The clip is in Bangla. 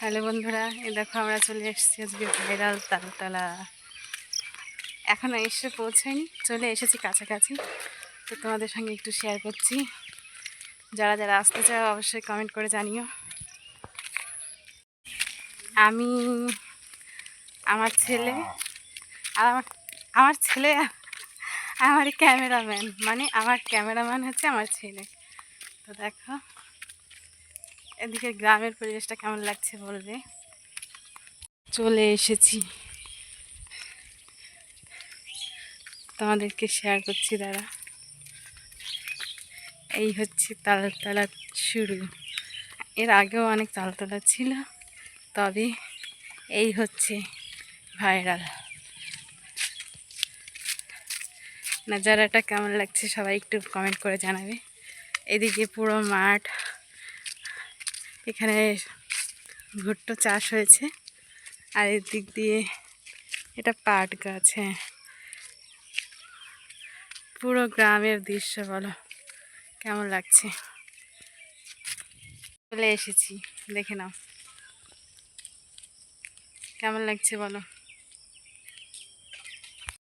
হ্যালো বন্ধুরা এ দেখো আমরা চলে এসেছি আজকে ভাইরাল তালতলা। এখনও এসে পৌঁছায়নি, চলে এসেছি কাছাকাছি। তো তোমাদের সঙ্গে একটু শেয়ার করছি। যারা যারা আসতে চাও অবশ্যই কমেন্ট করে জানিও। আমি, আমার ছেলে, আর আমার আমার ছেলে, আমার ক্যামেরাম্যান মানে আমার ক্যামেরাম্যান হচ্ছে আমার ছেলে। তো দেখো। এদিকে গ্রামের পরিবেশটা কেমন লাগছে বলবে? চলে এসেছি। তোমাদেরকে শেয়ার করছি, দাঁড়া। এই হচ্ছে তালতলা শুরু। এর আগেও অনেক তালতলা ছিল, তবে এই হচ্ছে ভাইরাল নাজারাটা কেমন লাগছে সবাই একটু কমেন্ট করে জানাবে। এদিকে পুরো মাঠ এখানে ভুট্টো চাষ হয়েছে। আর এর দিক দিয়ে এটা পাট গাছ হ্যাঁ। পুরো গ্রামের দৃশ্য বলো, কেমন লাগছে? চলে এসেছি, দেখে নাও। কেমন লাগছে বলো?